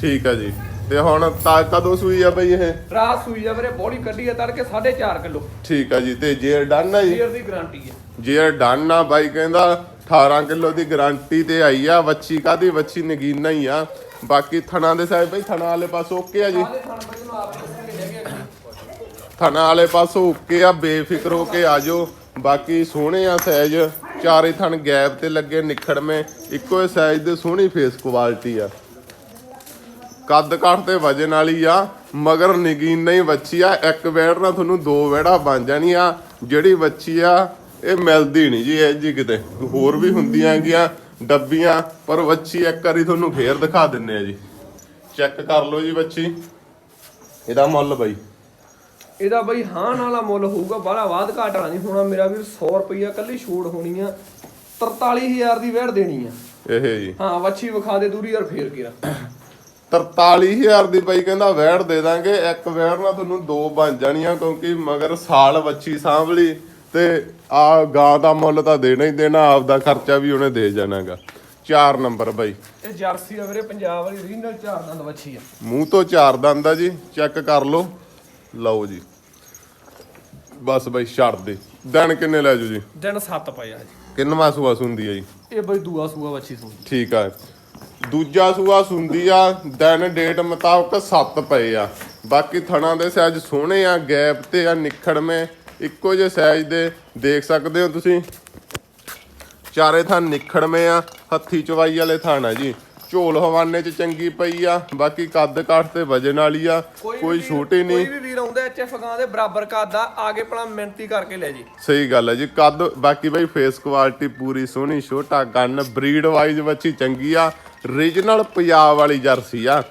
ਠੀਕ ਆ ਜੀ। ਤੇ ਹੁਣ ਤਾਂ ਕਦੋਂ ਸੂਈ ਆ ਬਈ ਇਹ? ਰਾਤ ਸੂਈ ਆ ਵੀਰੇ ਬੋਡੀ ਕੱਢੀ ਆ ਤੜਕੇ 4.5 ਕਿਲੋ। ਠੀਕ ਆ ਜੀ ਤੇ ਜੇ ਡਨ ਆ ਜੀ? ਲੀਅਰ ਦੀ ਗਾਰੰਟੀ ਹੈ ਜੇ ਡਨ ਆ ਬਾਈ ਕਹਿੰਦਾ 18 ਕਿਲੋ ਦੀ ਗਾਰੰਟੀ ਤੇ ਆਈ ਆ ਵੱਛੀ ਕਾਦੀ ਵੱਛੀ ਨਗੀਨਾ ਹੀ ਆ। ਬਾਕੀ ਥਣਾ ਦੇ ਸਾਹਿਬ ਬਈ ਥਣਾ ਵਾਲੇ ਪਾਸ ਓਕੇ ਆ ਜੀ? ਆ ਥਣਾ ਵਾਲੇ ਪਾਸੋਂ ਓਕੇ ਆ ਬੇਫਿਕਰ ਹੋ ਕੇ ਆਜੋ ਬਾਕੀ ਸੋਹਣੇ ਆ ਸਾਈਜ਼ ਚਾਰੇ ਥਣ ਗੈਪ ਤੇ ਲੱਗੇ ਨਿਖੜਵੇਂ ਇੱਕੋ ਹੀ ਸਾਈਜ਼ ਦੇ ਸੋਹਣੀ ਫੇਸ ਕੁਆਲਿਟੀ ਆ। ਕੱਦ ਕਾਠ ਤੇ ਵਜਨ ਵਾਲੀ ਆ ਮਗਰ ਨਗੀਨ ਨਹੀਂ ਵੱਛੀ ਆ ਇੱਕ ਵੇੜ ਨਾਲ ਤੁਹਾਨੂੰ ਦੋ ਵੇੜਾ ਬਣ ਜਾਣੀ ਆ ਜਿਹੜੀ ਵੱਛੀ ਆ ਇਹ ਮਿਲਦੀ ਨਹੀਂ ਜੀ ਇਹ ਜੀ ਕਿਤੇ। ਹੋਰ ਵੀ ਹੁੰਦੀਆਂ ਹੈਗੀਆਂ ਡੱਬੀਆਂ ਪਰ ਵੱਛੀ ਇੱਕ ਵਾਰੀ ਤੁਹਾਨੂੰ ਫੇਰ ਦਿਖਾ ਦਿੰਨੇ ਆ ਜੀ। ਚੈੱਕ ਕਰ ਲਓ ਜੀ ਵੱਛੀ। ਇਹਦਾ ਮੁੱਲ ਬਈ। ਇਹਦਾ ਬਈ ਹਾਂ ਵਾਲਾ ਮੁੱਲ ਹੋਊਗਾ ਬਾਹਲਾ ਬਾਦ ਘਾਟ ਵਾਲਾ ਨਹੀਂ ਹੋਣਾ ਮੇਰਾ ਵੀਰ 100 ਰੁਪਈਆ ਕੱਲੀ ਛੋੜ ਹੋਣੀ ਆ 43000 ਦੀ ਵੇੜ ਦੇਣੀ ਆ। ਇਹ ਜੀ। ਹਾਂ ਵੱਛੀ ਵਿਖਾ ਦੇ ਦੂਰੀ ਯਾਰ ਫੇਰ ਗਿਆ। 43000 ਦੀ ਬਾਈ ਕਹਿੰਦਾ ਵੈੜ ਦੇ ਦਾਂਗੇ ਇੱਕ ਵੈੜ ਨਾਲ ਤੁਹਾਨੂੰ ਦੋ ਬਣ ਜਾਣੀਆਂ ਕਿਉਂਕਿ ਮਗਰ ਸਾਲ ਵੱਛੀ ਸਾਂਭਲੀ ਤੇ ਆ ਗਾਂ ਦਾ ਮੁੱਲ ਤਾਂ ਦੇਣਾ ਹੀ ਦੇਣਾ ਆਪਦਾ ਖਰਚਾ ਵੀ ਉਹਨੇ ਦੇ ਜਾਣਾਗਾ। 4 ਨੰਬਰ ਬਾਈ। ਇਹ ਜਰਸੀ ਆ ਵੀਰੇ ਪੰਜਾਬ ਵਾਲੀ ਰੀਨਲ ਝਾੜ ਦੰਦ ਵੱਛੀ ਆ। ਮੂੰਹ ਤੋਂ ਚਾਰ ਦੰਦ ਆ ਜੀ ਚੈੱਕ ਕਰ ਲਓ। ਲਓ ਜੀ। ਬਸ ਬਾਈ ਛੱਡ ਦੇ। ਦਿਨ ਕਿੰਨੇ ਲੈ ਜੂ ਜੀ? ਦਿਨ 7 ਪਏ ਆ ਜੀ। ਕਿੰਨਵਾ ਸੂਆ ਸੁੰਦੀ ਆ ਜੀ? ਇਹ ਬਈ ਦੂਆ ਸੂਆ ਵੱਛੀ ਸੂਈ ਠੀਕ ਆ। ਦੂਜਾ ਸੂਆ ਸੁੰਦੀ ਆ, ਦਿਨ ਡੇਟ ਮੁਤਾਬਕ 7 ਪਏ ਆ। ਬਾਕੀ ਥਣਾ ਦੇ ਸਾਈਜ਼ ਸੋਹਣੇ ਆ, ਗੈਪ ਤੇ ਆ ਨਿਖੜਵੇਂ ਇੱਕੋ ਜਿਹੇ ਸਾਈਜ਼ ਦੇ ਦੇਖ ਸਕਦੇ ਹੋ ਤੁਸੀਂ। ਚਾਰੇ ਥਾਂ ਨਿਖੜਵੇਂ ਆ, ਹੱਥੀ ਚਵਾਈ ਵਾਲੇ ਥਾਣ ਆ ਜੀ। ਝੋਲ ਹਵਾਨੇ ਚ ਚੰਗੀ ਪਈ ਆ ਬਾਕੀ ਕੱਦ ਕਾਠ ਤੇ ਵਜਨ ਵਾਲੀ ਆ ਕੋਈ ਛੋਟੀ ਨਹੀਂ। ਕੋਈ ਵੀ ਵੀਰ ਆਉਂਦਾ ਐਚਐਫ ਗਾਂ ਦੇ ਬਰਾਬਰ ਕੱਦ ਆ ਆਗੇ ਭਲਾ ਮਿਹਨਤੀ ਕਰਕੇ ਲੈ ਜੀ। ਸਹੀ ਗੱਲ ਹੈ ਜੀ ਕੱਦ ਬਾਕੀ ਬਈ ਫੇਸ ਕੁਆਲਿਟੀ ਪੂਰੀ ਸੋਹਣੀ ਛੋਟਾ ਗੰਨ ਬਰੀਡ ਵਾਈਜ਼ ਬੱਚੀ ਚੰਗੀ ਆ ਰੀਜਨਲ ਪੰਜਾਬ ਵਾਲੀ ਜਰਸੀ ਆ।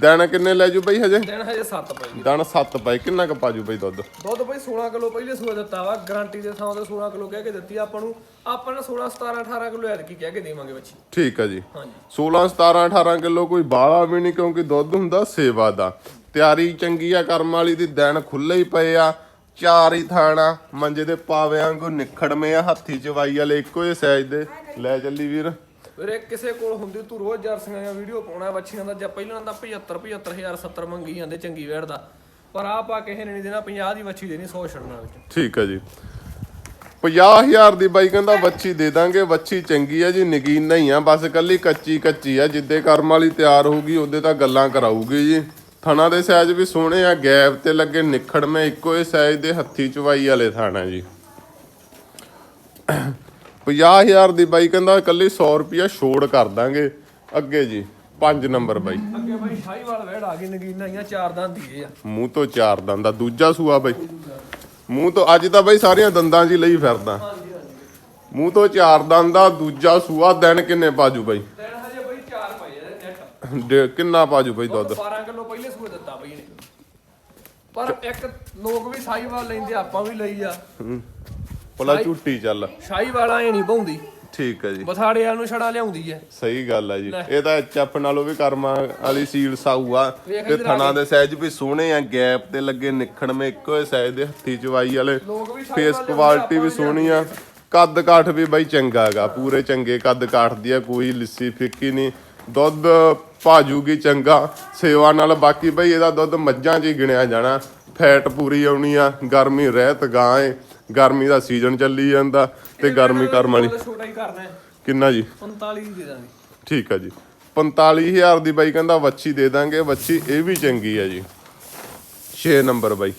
ਦਿਨ ਕਿੰਨੇ ਲੈ ਜੂ ਬਈ ਹਜੇ? ਦਿਨ ਹਜੇ 7 ਪਏ ਜੀ। ਦਿਨ 7 ਪਏ ਕਿੰਨਾ ਕੁ ਪਾਜੂ ਬਈ ਦੁੱਧ? ਦੁੱਧ ਬਈ 16 ਕਿਲੋ ਪਹਿਲੇ ਸੂਆ ਦਿੱਤਾ ਵਾ ਗਾਰੰਟੀ ਦੇ ਥਾਂ ਤੇ 16 ਕਿਲੋ ਕਹਿ ਕੇ ਦਿੱਤੀ ਆਪਾਂ ਨੂੰ। ਆਪਾਂ ਨੇ 16 17 18 ਕਿਲੋ ਐਤਕੀ ਕਹਿ ਕੇ ਦੇਵਾਂਗੇ ਬੱਚੀ। ਠੀਕ ਆ ਜੀ। ਹਾਂਜੀ। 16 17 18 ਕਿਲੋ ਕੋਈ ਬਾਲਾ ਵੀ ਨਹੀਂ ਕਿਉਂਕਿ ਦੁੱਧ ਹੁੰਦਾ ਸੇਵਾ ਦਾ। ਤਿਆਰੀ ਚੰਗੀ ਆ ਕਰਮ ਵਾਲੀ ਦੀ ਦਿਨ ਖੁੱਲੇ ਹੀ ਪਏ ਆ। ਚਾਰ ਹੀ ਥਾਣਾ ਮੰਜੇ ਦੇ ਪਾਵੇ ਵਾਂਗੂ ਨਿਖੜਵੇਂ ਆ ਹੱਥੀ ਚਵਾਈ ਵਾਲੇ ਇੱਕੋ ਜਿਹੇ ਸਾਈਜ਼ ਦੇ। ਲੈ ਚੱਲੀ ਵੀਰ। ਵੀਰੇ, ਕਿਸੇ ਕੋਲ ਹੁੰਦੀ ਤੂੰ ਰੋਜ਼ ਜਰਸੀਆਂ ਜਾਂ ਵੀਡੀਓ ਪਾਉਣਾ ਬੱਚੀਆਂ ਦਾ, ਜਾਂ ਪਹਿਲਾਂ ਦਾ 75 75000 70 ਮੰਗੀ ਜਾਂਦੇ ਚੰਗੀ ਵੇੜ ਦਾ। ਪਰ ਆਪ ਕਿਸੇ ਨੇ ਨਹੀਂ ਦੇਣਾ 50 ਦੀ ਬੱਚੀ ਦੇਣੀ 100 ਛੱਡਣਾ ਵਿੱਚ। ਠੀਕ ਹੈ ਜੀ। 50000 ਦੀ ਬਾਈ ਕਹਿੰਦਾ ਵੱਛੀ ਦੇ ਦਾਂਗੇ, ਵੱਛੀ ਚੰਗੀ ਆ ਜੀ, ਨਗੀਨਾ ਹੀ ਆ, ਬਸ ਕੱਲੀ ਕੱਚੀ ਕੱਚੀ ਆ, ਜਿੱਦੇ ਕਰਮ ਵਾਲੀ ਤਿਆਰ ਹੋਊਗੀ, ਉਹਦੇ ਤਾਂ ਗੱਲਾਂ ਕਰਾਊਗੀ ਜੀ। ਥਣਾ ਦੇ ਸਾਈਜ਼ ਵੀ ਸੋਹਣੇ ਆ, ਗੈਪ ਤੇ ਲੱਗੇ ਨਿਖੜ ਮੈਂ ਇੱਕੋ ਹੀ ਸਾਈਜ਼ ਦੇ ਹੱਥੀ ਚਵਾਈ ਵਾਲੇ ਥਾਣਾ ਜੀ। 50000 ਦੀ ਬਾਈ ਕਹਿੰਦਾ ਕੱਲੀ 100 ਰੁਪਿਆ ਛੋੜ ਕਰ ਦਾਂਗੇ। ਅੱਗੇ ਜੀ 5 ਨੰਬਰ ਬਾਈ। ਅੱਗੇ ਬਾਈ ਸ਼ਾਹੀਵਾਲ ਵੇੜ ਆ ਗਈ ਨਗੀਨਾ ਹੀ ਆ ਚਾਰ ਦੰਦ ਇਹ ਆ। ਮੂੰਹ ਤੋਂ ਚਾਰ ਦੰਦ ਦਾ ਦੂਜਾ ਸੂਆ ਬਾਈ। ਮੂੰਹ ਤੋਂ ਅੱਜ ਤਾਂ ਬਾਈ ਸਾਰੀਆਂ ਦੰਦਾਂ ਹੀ ਲਈ ਫਿਰਦਾ। ਮੂੰਹ ਤੋਂ ਚਾਰ ਦੰਦ ਦਾ ਦੂਜਾ ਸੂਆ ਦਿਨ ਕਿੰਨੇ ਪਾਜੂ ਬਾਈ? ਦਿਨ ਹਜੇ ਬਾਈ ਚਾਰ ਪਏ ਆ ਨੈਟ ਡੇ- ਕਿੰਨਾ ਪਾਜੂ ਬਾਈ ਦੁੱਧ? 12 ਕਿਲੋ ਪਹਿਲੇ ਸੂਏ ਦਿੱਤਾ ਬਈ ਨੇ ਪਰ ਇੱਕ ਲੋਕ ਵੀ ਸ਼ਾਹੀਵਾਲ ਲੈਂਦੇ ਆਪਾਂ ਵੀ ਲਈ ਆ। ਭਲਾ ਝੂਟੀ ਚੱਲ। ਸ਼ਾਹੀਵਾਲ ਐ ਨਹੀਂ ਬਹੁੰਦੀ ਠੀਕ ਹੈ ਜੀ। ਬਥਾੜਿਆਂ ਨੂੰ ਛੜਾ ਲਿਆਉਂਦੀ ਐ ਸਹੀ ਗੱਲ ਹੈ ਜੀ। ਇਹ ਤਾਂ ਚੱਪ ਨਾਲੋਂ ਵੀ ਕਰਮਾਂ ਵਾਲੀ ਸੀਲ ਸਾਊ ਆ। ਤੇ ਥਣਾ ਦੇ ਸਾਈਜ਼ ਵੀ ਸੋਹਣੇ ਆ ਗੈਪ ਤੇ ਲੱਗੇ ਨਿਖੜਵੇਂ ਇੱਕੋ ਹੀ ਸਾਈਜ਼ ਦੇ ਹੱਥੀ ਚਵਾਈ ਵਾਲੇ। ਫੇਸ ਕੁਆਲਿਟੀ ਵੀ ਸੋਹਣੀ ਆ। ਕੱਦ ਕਾਠ ਵੀ ਬਾਈ ਚੰਗਾ ਹੈਗਾ। ਪੂਰੇ ਚੰਗੇ ਕੱਦ ਕਾਠ ਦੀ ਆ ਕੋਈ ਲਿੱਸੀ ਫਿੱਕੀ ਨਹੀਂ। ਦੁੱਧ ਭਾਜੂਗੀ ਚੰਗਾ। ਸੇਵਾ ਨਾਲ ਬਾਕੀ ਬਾਈ ਇਹਦਾ ਦੁੱਧ ਮੱਝਾਂ 'ਚ ਹੀ ਗਿਣਿਆ ਜਾਣਾ। ਫੈਟ ਪੂਰੀ ਆਉਣੀ ਆ ਗਰਮੀ ਰਹਿਤ ਗਾਂ ਏ। ਗਰਮੀ ਦਾ ਸੀਜ਼ਨ ਚੱਲੀ ਜਾਂਦਾ ਤੇ ਗਰਮੀ ਕਰਮ ਵਾਲੀ। ਦੁੱਧ ਛੋਟਾ ਹੀ ਕਰਨਾ ਹੈ। ਕਿੰਨਾ ਜੀ? 45 ਦੀ ਦੇ ਦਾਂਗੇ। ਠੀਕ ਆ ਜੀ। 45000 ਦੀ ਬਾਈ ਕਹਿੰਦਾ ਵੱਛੀ ਦੇ ਦਾਂਗੇ। ਵੱਛੀ ਇਹ ਵੀ ਚੰਗੀ ਆ ਜੀ। 6 ਨੰਬਰ ਬਾਈ।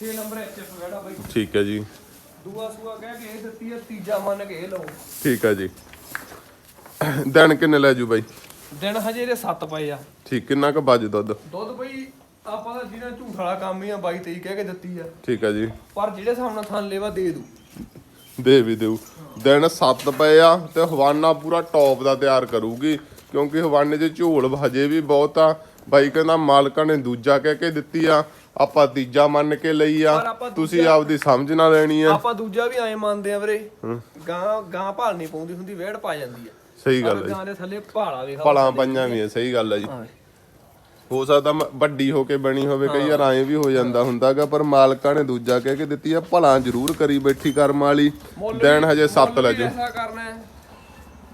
6 ਨੰਬਰ ਐਚਐਫ ਵੇੜਾ ਬਾਈ। ਠੀਕ ਹੈ ਜੀ। ਦੂਆ ਸੂਆ ਕਹਿ ਕੇ ਇਹ ਦਿੱਤੀ ਆ ਤੀਜਾ ਮੰਨ ਕੇ ਇਹ ਲਓ। ਠੀਕ ਆ ਜੀ। ਦਿਨ ਕਿੰਨੇ ਲੈ ਜੂ ਬਾਈ? ਦਿਨ ਹਜੇ ਇਹਦੇ 7 ਪਏ ਆ। ਠੀਕ ਕਿੰਨਾ ਕੁ ਬਾਜ ਦੁੱਧ? ਦੁੱਧ ਬਈ ਆਪਾਂ ਤਾਂ ਜਿਹਨਾਂ ਝੂਠ ਵਾਲਾ ਕੰਮ ਹੀ ਆ 22 23 ਕਹਿ ਕੇ ਦਿੱਤੀ ਆ। ਠੀਕ ਆ ਜੀ। ਪਰ ਜਿਹੜੇ ਹਿਸਾਬ ਨਾਲ ਥਾਂ ਲੈਵਾ ਦੇ ਦੂ ਦੇ ਵੀ ਦੇਊ। ਦਿਨ 7 ਪਏ ਆ ਤੇ ਹਵਾਨਾ ਪੂਰਾ ਟੌਪ ਦਾ ਤਿਆਰ ਕਰੂਗੀ ਕਿਉਂਕਿ ਹਵਾਨੇ 'ਚ ਝੋਲ ਹਜੇ ਵੀ ਬਹੁਤ ਆ। ਬਾਈ ਕਹਿੰਦਾ ਮਾਲਕਾਂ ਨੇ ਦੂਜਾ ਕਹਿ ਕੇ ਦਿੱਤੀ ਆ ਆਪਾਂ ਤੀਜਾ ਮੰਨ ਕੇ ਲਈ ਆ। ਆਪਾਂ ਤੁਸੀਂ ਆਪਦੀ ਸਮਝ ਨਾ ਲੈਣੀ ਆ। ਆਪਾਂ ਦੂਜਾ ਵੀ ਐਂ ਮੰਨਦੇ ਆ ਵੀਰੇ ਗਾਂ ਗਾਂ ਭਾਲ ਨਹੀਂ ਪਾਉਂਦੀ ਹੁੰਦੀ ਵੇੜ ਪਾ ਜਾਂਦੀ ਆ। ਸਹੀ ਗੱਲ ਜੀ। ਗਾਂ ਦੇ ਥੱਲੇ ਭਾਲਾ ਵੇਖ ਭਲਾਂ ਪੰਜਾਂ ਵੀ ਹੈ ਸਹੀ ਗੱਲ ਹੈ ਜੀ। ਹੋ ਸਕਦਾ ਮ- ਵੱਡੀ ਹੋ ਕੇ ਬਣੀ ਹੋਵੇ ਕਈ ਵਾਰ ਐਂ ਵੀ ਹੋ ਜਾਂਦਾ ਹੁੰਦਾਗਾ ਪਰ ਮਾਲਕਾਂ ਨੇ ਦੂਜਾ ਕਹਿ ਕੇ ਦਿੱਤੀ ਆ ਭਲਾਂ ਜ਼ਰੂਰ ਕਰੀ ਬੈਠੀ ਕਰਮ ਵਾਲੀ ਦਿਨ ਹਜੇ 7 ਲੈ ਜੂ ਐਸਾ ਕਰਨਾ ਹੈ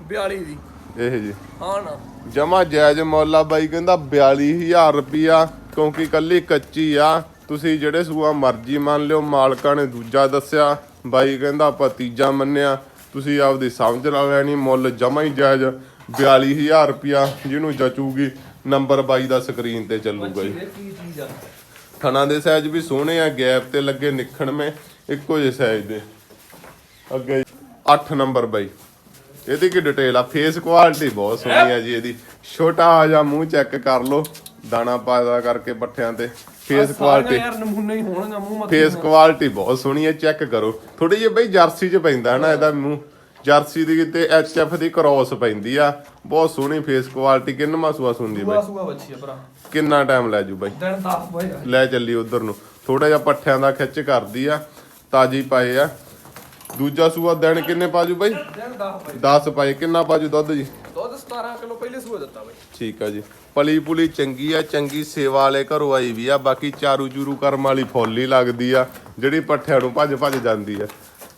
42 ਦੀ। ਇਹ ਜੀ। ਹਾਂ ਨਾ। ਜਮਾ ਜਾਇਜ਼ ਮੁੱਲ ਬਾਈ ਕਹਿੰਦਾ 42000 ਰੁਪਿਆ ਕਿਉਂਕਿ ਕੱਲੀ ਕੱਚੀ ਆ ਤੁਸੀਂ ਜਿਹੜੇ ਸੂਆ ਮਰਜ਼ੀ ਮੰਨ ਲਿਓ ਮਾਲਕਾਂ ਨੇ ਦੂਜਾ ਦੱਸਿਆ ਬਾਈ ਕਹਿੰਦਾ ਆਪਾਂ ਤੀਜਾ ਮੰਨਿਆ ਤੁਸੀਂ ਆਪਦੀ ਸਮਝ ਨਾਲ ਲੈਣੀ ਮੁੱਲ ਜਮਾ ਹੀ ਜਾਇਜ਼ 42000 ਰੁਪਿਆ ਜਿਹਨੂੰ ਜਚੂਗੀ ਨੰਬਰ 22 ਦਾ ਸਕਰੀਨ ਤੇ ਚੱਲੂਗਾ ਜੀ। ਇਹ ਕੀ ਚੀਜ਼ ਆ? ਥਣਾ ਦੇ ਸਾਈਜ਼ ਵੀ ਸੋਹਣੇ ਆ ਗੈਪ ਤੇ ਲੱਗੇ ਨਿਖਣਵੇਂ ਇੱਕੋ ਜਿਹੇ ਸਾਈਜ਼ ਦੇ। ਅੱਗੇ 8 ਨੰਬਰ ਬਾਈ। ਇਹਦੀ ਕੀ ਡਿਟੇਲ ਆ? ਫੇਸ ਕੁਆਲਿਟੀ ਬਹੁਤ ਸੋਹਣੀ ਆ ਜੀ ਇਹਦੀ। ਛੋਟਾ ਜਿਹਾ ਮੂੰਹ ਚੈੱਕ ਕਰ ਲਓ ਦਾਣਾ ਪਾਦਾ ਕਰਕੇ ਪੱਠਿਆਂ ਤੇ। ਫੇਸ ਕੁਆਲਿਟੀ ਯਾਰ ਨਮੂਨੇ ਹੀ ਹੋਣਗਾ ਮੂੰਹ ਮੱਥੇ ਫੇਸ ਕੁਆਲਿਟੀ ਬਹੁਤ ਸੋਹਣੀ ਹੈ ਚੈੱਕ ਕਰੋ। ਥੋੜੀ ਜਿਹੀ ਬਈ ਜਰਸੀ 'ਚ ਪੈਂਦਾ ਹੈ ਨਾ ਇਹਦਾ ਮੂੰਹ। ਜਰਸੀ ਦੀ ਤੇ ਐਚਐਫ ਦੀ ਕ੍ਰਾਸ ਪੈਂਦੀ ਆ। ਬਹੁਤ ਸੋਹਣੀ ਫੇਸ ਕੁਆਲਿਟੀ ਕਿੰਨਵਾਂ ਸੂਆ ਬਾਈ? ਸੂਆ ਬੱਚੀ ਆ ਭਰਾ। ਕਿੰਨਾ ਟਾਈਮ ਲੈ ਜੂ ਬਾਈ? ਦਿਨ 10 ਪਏ ਆ। ਲੈ ਚੱਲੀ ਉਧਰ ਨੂੰ। ਥੋੜਾ ਜਿਹਾ ਪੱਠਿਆਂ ਦਾ ਖਿੱਚ ਕਰਦੀ ਆ ਤਾਜੀ ਪਾਏ ਆ। ਦੂਜਾ ਸੂਆ ਦਿਨ ਕਿੰਨੇ ਪਾਜੂ ਬਾਈ? ਦਿਨ 10 ਪਏ 10 ਪਾਏ ਕਿੰਨਾ ਪਾਜੂ ਦੁੱਧ ਜੀ? ਦੁੱਧ 17 ਕਿਲੋ ਪਹਿਲੇ ਸੂਆ ਦਿੱਤਾ ਬਾਈ। ਠੀਕ ਆ ਜੀ। ਪਲੀ ਪੁਲੀ ਚੰਗੀ ਆ ਚੰਗੀ ਸੇਵਾ ਵਾਲੇ ਘਰੋਂ ਆਈ ਵੀ ਆ ਬਾਕੀ ਚਾਰੂ ਚੂਰੂ ਕਰਮ ਵਾਲੀ ਫੁੱਲ ਹੀ ਲੱਗਦੀ ਆ ਜਿਹੜੀ ਪੱਠਿਆਂ ਨੂੰ ਭੱਜ ਭੱਜ ਜਾਂਦੀ ਆ।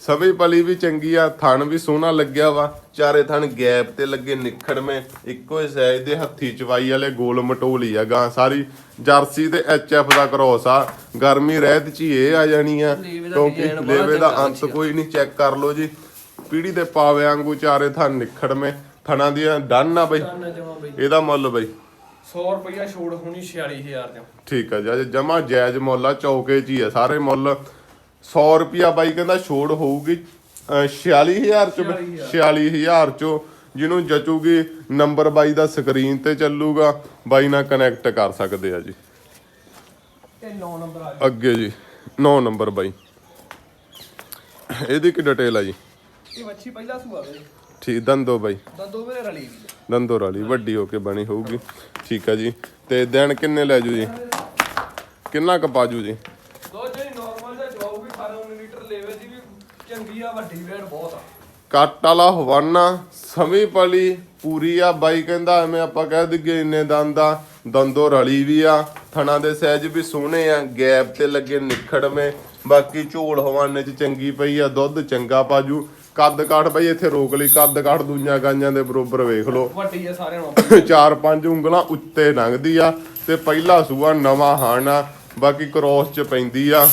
ਸਭੀ ਪਲੀ ਵੀ ਚੰਗੀ ਆ ਥਣ ਵੀ ਸੋਹਣਾ ਲੱਗਿਆ ਵਾ। ਚਾਰੇ ਥਣ ਗੈਪ ਤੇ ਲੱਗੇ ਨਿਖੜਵੇਂ ਇੱਕੋ ਹੀ ਸਾਈਜ਼ ਦੇ ਹੱਥੀ ਚਵਾਈ ਵਾਲੇ ਗੋਲ ਮਟੋਲੀ ਆ ਗਾਂ। ਸਾਰੀ ਜਰਸੀ ਤੇ ਐਚਐਫ ਦਾ ਕ੍ਰੋਸ ਆ। ਗਰਮੀ ਰਹਿਤ ਚ ਹੀ ਇਹ ਆ ਜਾਣੀ ਆ। ਕਿਉਂਕਿ ਲੇਵੇ ਦਾ ਅੰਤ ਕੋਈ ਨਹੀਂ ਚੈੱਕ ਕਰ ਲਓ ਜੀ। ਪੀੜੀ ਦੇ ਪਾਵੇ ਵਾਂਗੂ ਚਾਰੇ ਥਣ ਨਿਖੜਵੇਂ ਥਣਾ ਦੀਆਂ ਡਨ ਆ ਬਈ। ਇਹਦਾ ਮੁੱਲ ਬਈ। 100 ਰੁਪਇਆ ਛੋੜ ਹੋਣੀ 46000 ਚ ਠੀਕ ਆ ਜੀ ਜਮਾ ਜਾਇਜ਼ ਮੁੱਲ ਆ ਚੌਕੇ 'ਚ ਹੀ ਆ। ਸਾਰੇ ਮੁੱਲ 100 ਰੁਪਿਆ ਬਾਈ ਕਹਿੰਦਾ ਛੋੜ ਹੋਊਗੀ ਅਹ 46000 ਚ 46000 ਚੋਂ ਜਿਹਨੂੰ ਜਚੂਗੀ ਨੰਬਰ ਬਾਈ ਦਾ ਸਕਰੀਨ ਤੇ ਚੱਲੂਗਾ ਬਾਈ ਨਾਲ ਕਨੈਕਟ ਕਰ ਸਕਦੇ ਆ ਜੀ। ਇਹ 9 ਨੰਬਰ ਆ ਅੱਗੇ ਜੀ 9 ਨੰਬਰ ਬਾਈ। ਇਹਦੀ ਕੀ ਡਿਟੇਲ ਆ ਜੀ? ਇਹ ਵੱਛੀ ਪਹਿਲਾ ਸੂਆ ਵੇ ਠੀਕ ਦੰਦੋ ਬਾਈ। ਦੰਦੋ ਮੇਰੇ ਰਲੀ ਵੀ ਦੰਦੋ ਵਾਲੀ ਵੱਡੀ ਹੋ ਕੇ ਬਣੀ ਹੋਊਗੀ। ਠੀਕ ਆ ਜੀ ਤੇ ਦਿਨ ਕਿੰਨੇ ਲੈ ਜੂ ਜੀ? ਕਿੰਨਾ ਕ ਪਾਜੂ ਜੀ ਦੋ ਜਿਹੜੀ ਨਾਰਮਲ ਦਾ ਜਵਾਬ ਵੀ 18 ਲੀਟਰ ਲੈਵਲ ਦੀ ਵੀ ਚੰਗੀ ਆ ਵੱਡੀ ਵੇੜ ਬਹੁਤ ਆ। ਕੱਟ ਵਾਲਾ ਹਵਾਨਾ ਸਮੀ ਪਲੀ ਪੂਰੀ ਆ। ਬਾਈ ਕਹਿੰਦਾ ਐਵੇਂ ਆਪਾਂ ਕਹਿ ਦਈਏ ਇੰਨੇ ਦੰਦ ਦੰਦੋ ਰਲੀ ਵੀ ਆ। ਥਣਾ ਦੇ ਸਾਈਜ਼ ਵੀ ਸੋਹਣੇ ਆ ਗੈਪ ਤੇ ਲੱਗੇ ਨਿਖੜਵੇਂ ਬਾਕੀ ਝੋਲ ਹਵਾਨੇ ਚ ਚੰਗੀ ਪਈ ਆ ਦੁੱਧ ਚੰਗਾ ਪਾਜੂ। ਕੱਦ ਕਾਠ ਬਈ ਇੱਥੇ ਰੋਕ ਲਈ ਕੱਦ ਕਾਠ ਦੂਜੀਆਂ ਗਾਈਆਂ ਦੇ ਬਰੋਬਰ ਵੇਖ ਲਓ। ਵੱਡੀ ਆ ਸਾਰਿਆਂ ਨਾਲੋਂ। ਚਾਰ ਪੰਜ ਉਂਗਲਾਂ ਉੱਤੇ ਲੰਘਦੀ ਆ ਤੇ ਪਹਿਲਾ ਸੂਆ ਨਵਾਂ ਹਾਣ ਬਾਕੀ ਕ੍ਰੋਸ ਚ ਪੈਂਦੀ ਆ।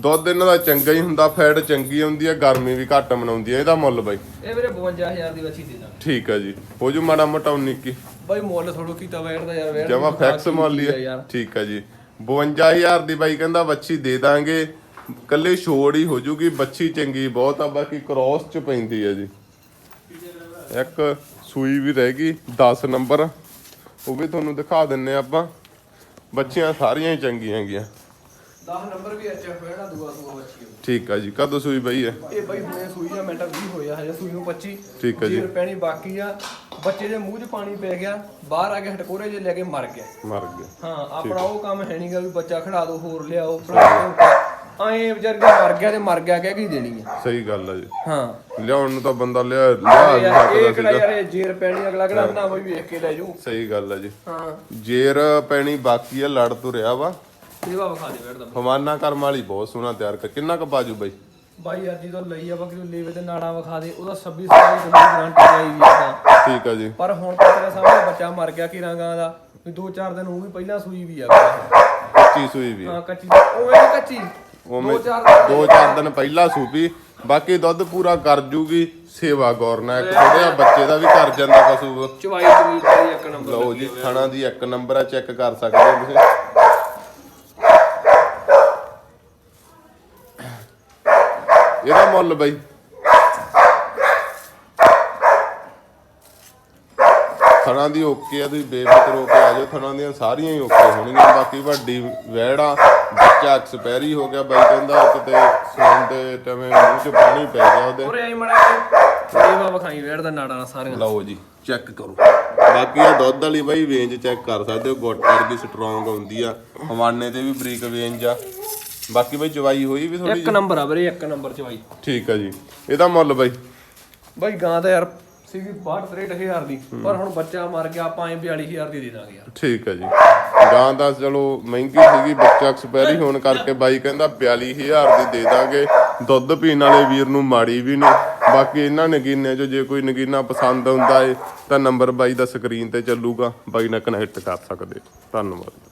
ਦੁੱਧ ਇਹਨਾਂ ਦਾ ਚੰਗਾ ਹੀ ਹੁੰਦਾ ਫੈਟ ਚੰਗੀ ਹੁੰਦੀ ਆ ਗਰਮੀ ਵੀ ਘੱਟ ਮਨਾਉਂਦੀ ਆ ਇਹਦਾ ਮੁੱਲ ਬਾਈ। ਇਹ ਵੀਰੇ 52000 ਦੀ ਵੱਛੀ ਦੇ ਦਾਂ ਠੀਕ ਆ ਜੀ। ਹੋ ਜੂ ਮਾੜਾ ਮੋਟਾ 19 ਕੀ ਬਾਈ ਮੁੱਲ ਥੋੜੋ ਕੀਤਾ ਵੇੜ ਦਾ ਯਾਰ ਵੇੜ ਜਮਾ ਫੈਕਸ ਮੁੱਲ ਹੀ ਯਾਰ। ਠੀਕ ਆ ਜੀ। 52000 ਦੀ ਬਾਈ ਕਹਿੰਦਾ ਬੱਚੀ ਦੇ ਦਾਂਗੇ। ਕੱਲੇ ਛੋੜ ਹੀ ਹੋ ਜੂਗੀ ਬੱਚੀ ਚੰਗੀ ਬਹੁਤ ਆ ਬਾਕੀ ਕ੍ਰੋਸ ਚ ਪੈਂਦੀ ਆ ਜੀ। ਇੱਕ ਸੂਈ ਵੀ ਰਹਿ ਗਈ 10 ਨੰਬਰ। ਉਹ ਵੀ ਤੁਹਾਨੂੰ ਦਿਖਾ ਦਿੰਨੇ ਆਪਾਂ। ਬੱਚੀਆਂ ਸਾਰੀਆਂ ਹੀ ਚੰਗੀਆਂ ਹੈਗੀਆਂ। 10 ਨੰਬਰ ਵੀ ਐਚਐਫ ਵੇੜਾ ਦੂਆ ਸੂਆ ਵੱਛੀ ਆ। ਠੀਕ ਆ ਜੀ ਕਦੋਂ ਸੂਈ ਬਈ ਹੈ? ਇਹ ਬਾਈ ਹੁਣੇ ਸੂਈ ਆ ਮਿੰਟ 20 ਹੋਇਆ ਹਜੇ ਸੂਈ ਨੂੰ 25 ਠੀਕ ਆ ਜੀ। ਪੈਣੀ ਬਾਕੀ ਆ ਬੱਚੇ ਦੇ ਮੂੰਹ 'ਚ ਪਾਣੀ ਪੈ ਗਿਆ ਬਾਹਰ ਆ ਕੇ ਹਟਕੋਰੇ ਜੇ ਲੈ ਕੇ ਮਰ ਗਿਆ। ਮਰ ਗਿਆ। ਹਾਂ ਆਪਣਾ ਉਹ ਕੰਮ ਹੈ ਨਹੀਂਗਾ ਵੀ ਬੱਚਾ ਖੜਾ ਦੋ ਹੋਰ ਲਿਆਓ ਐਂ ਵਿਚਾਰ ਕੇ ਮਰ ਗਿਆ ਤੇ ਮਰ ਗਿਆ ਕਹਿ ਕੇ ਦੇਣੀ ਆ। ਸਹੀ ਗੱਲ ਆ ਜੀ। ਹਾਂ। ਲਿਆਉਣ ਨੂੰ ਤਾਂ ਬੰਦਾ ਲਿਆ ਲਿਆ ਵੀ ਯਾਰ ਇਹ ਸਕਦਾ ਕਿਹੜਾ ਸੀਗਾ। ਯਾਰ ਇਹ ਜੀਰ ਪੈਣੀ ਅਗਲਾ ਕਿਹੜਾ ਨਾ ਬਈ ਵੇਖ ਕੇ ਲੈ ਜਾਊ। ਸਹੀ ਗੱਲ ਆ ਜੀ। ਹਾਂ। ਜੇਰ ਪੈਣੀ ਬਾਕੀ ਆ ਲੜ ਤੁਰਿਆ ਵਾ। ਸੇਵਾ ਵਿਖਾ ਦੇ ਵੇੜ ਦਾ ਫਮਾਨਾ ਕਰਮ ਵਾਲੀ ਬਹੁਤ ਸੋਹਣਾ ਤਿਆਰ ਕਰ। ਕਿੰਨਾ ਕ ਬਾਜੂ ਬਾਈ? ਬਾਈ ਯਾਰ ਜਦੋਂ ਲਈ ਆ ਬਾਕੀ ਤੂੰ ਲੇਵੇ ਤੇ ਨਾੜਾ ਵਿਖਾ ਦੇ ਉਹਦਾ 26 ਸਾਲ ਦੀ ਗਾਰੰਟੀ ਆਈ ਵੀ ਆ ਠੀਕ ਆ ਜੀ। ਪਰ ਹੁਣ ਤਾਂ ਤੇਰੇ ਸਾਹਮਣੇ ਬੱਚਾ ਮਰ ਗਿਆ ਕਿਰਾਂਗਾ ਦਾ ਵੀ ਦੋ ਚਾਰ ਦਿਨ ਉਹ ਵੀ ਪਹਿਲਾਂ ਸੂਈ ਵੀ ਆ ਕੱਚੀ ਸੂਈ ਵੀ ਆ। ਹਾਂ ਕੱਚੀ ਉਵੇਂ ਨੀ ਕੱਚੀ। ਉਵੇਂ ਦੋ ਚਾਰ ਦਿਨ ਪਹਿਲਾਂ। ਸੂਪੀ ਬਾਕੀ ਦੁੱਧ ਪੂਰਾ ਕਰ ਜੂਗੀ ਸੇਵਾ ਗੌਰਨਾ ਇੱਕ ਥੋੜਾ ਬੱਚੇ ਦਾ ਵੀ ਕਰ ਜਾਂਦਾ ਪਸ਼ੂ ਚਵਾਈ ਤੇਰੀ ਇੱਕ ਨੰਬਰ ਲਓ ਜੀ ਥਣਾ ਦੀ ਇੱਕ ਨੰਬਰ ਆ ਚੈੱਕ ਕਰ ਸਕਦੇ ਹੋ ਤੁਸੀਂ। ਮੁੱਲ ਬਈ। ਥਣਾ ਦੀ ਓਕੇ ਆ ਤੁਸੀਂ ਬੇਫਿਕਰ ਹੋ ਕੇ ਆ ਜਾਓ। ਥਣਾ ਦੀਆਂ ਸਾਰੀਆਂ ਹੀ ਓਕੇ ਹੋਣਗੀਆਂ। ਬਾਕੀ ਵੱਡੀ ਵੈੜਾ ਬੱਚਾ ਐਕਸਪਾਇਰੀ ਹੋ ਗਿਆ ਬਾਈ ਕਹਿੰਦਾ ਕਿਤੇ ਸੌਣ ਦੇ ਟਵੇਂ ਮੂੰਹ 'ਚ ਪਾਣੀ ਪੈ ਗਿਆ ਉਹਦੇ। ਉਰੇ ਆਈ ਮੜਾ ਸੇਵਾ ਵਿਖਾਈ ਵੇੜ ਦਾ ਨਾੜਾ ਸਾਰੀਆਂ। ਲਓ ਜੀ ਚੈੱਕ ਕਰੋ। ਬਾਕੀ ਆ ਦੁੱਧ ਵਾਲੀ ਬਾਈ ਵੇਂਜ ਚੈੱਕ ਕਰ ਸਕਦੇ ਹੋ। ਗੁੱਟ ਵਰਗੀ ਸਟਰੋਂਗ ਹੁੰਦੀ ਆ। ਹਵਾਨੇ ਤੇ ਵੀ ਬਰੀਕ ਵੇਂਜ ਆ। ਬਾਕੀ ਬਾਈ ਚਵਾਈ ਹੋਈ ਵੀ ਥੋੜੀ ਇੱਕ ਨੰਬਰ ਆ ਵੀਰੇ ਇੱਕ ਨੰਬਰ ਚਵਾਈ ਠੀਕ ਆ ਜੀ। ਇਹਦਾ ਮੁੱਲ ਬਾਈ? ਬਾਈ ਗਾਂ ਤਾਂ ਯਾਰ ਸੀਗੀ 62 63000 ਦੀ ਪਰ ਹੁਣ ਬੱਚਾ ਮਰ ਗਿਆ ਆਪਾਂ ਐ 42000 ਦੀ ਦੇ ਦਾਂਗੇ ਯਾਰ। ਠੀਕ ਆ ਜੀ। ਗਾਂ ਦਾ ਚਲੋ ਮਹਿੰਗੀ ਸੀਗੀ ਬੱਚਾ ਐਕਸਪਾਇਰੀ ਹੋਣ ਕਰਕੇ ਬਾਈ ਕਹਿੰਦਾ 42000 ਦੀ ਦੇ ਦਾਂਗੇ। ਦੁੱਧ ਪੀਣ ਵਾਲੇ ਵੀਰ ਨੂੰ ਮਾੜੀ ਵੀ ਨਹੀਂ ਬਾਕੀ ਇਹਨਾਂ ਨਗੀਨੇ ਚੋਂ ਜੇ ਕੋਈ ਨਗੀਨਾ ਪਸੰਦ ਆਉਂਦਾ ਏ ਤਾਂ ਨੰਬਰ ਬਾਈ ਦਾ ਸਕਰੀਨ ਤੇ ਚੱਲੂਗਾ। ਬਾਈ ਨਾਲ ਕਨੈਕਟ ਕਰ ਸਕਦੇ ਹੋ। ਧੰਨਵਾਦ।